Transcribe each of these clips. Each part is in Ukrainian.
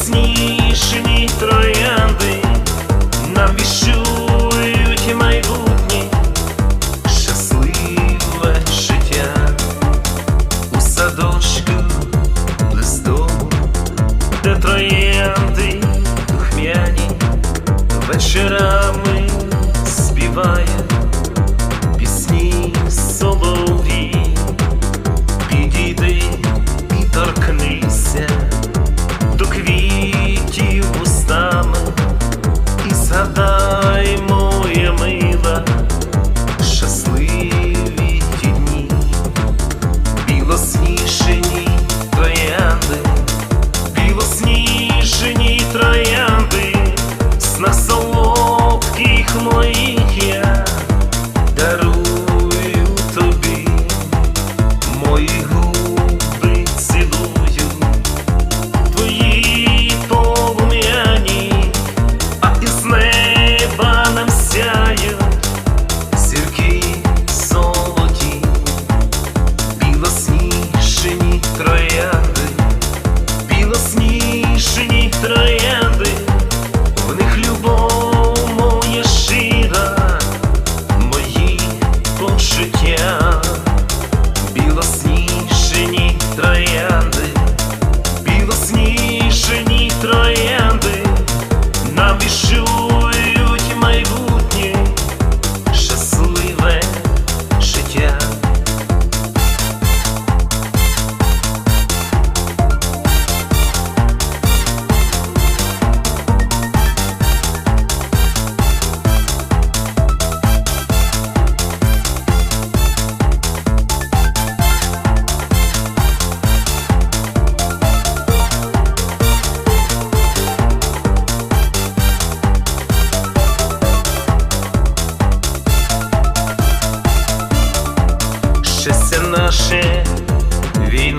білосніжені троянди, нам віщують майбутнє, щасливе життя. У садочку листову, де троянди духмяні вечорами співає моїх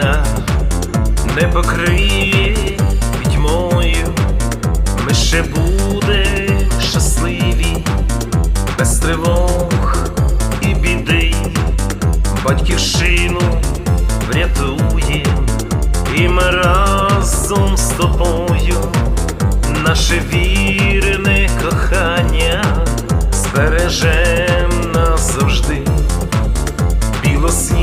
Україна не покриє пітьмою, ми ще буде щасливі, без тривог і біди, батьківщину врятує, і ми разом з тобою, наше вірне кохання збереже нас завжди, білосні.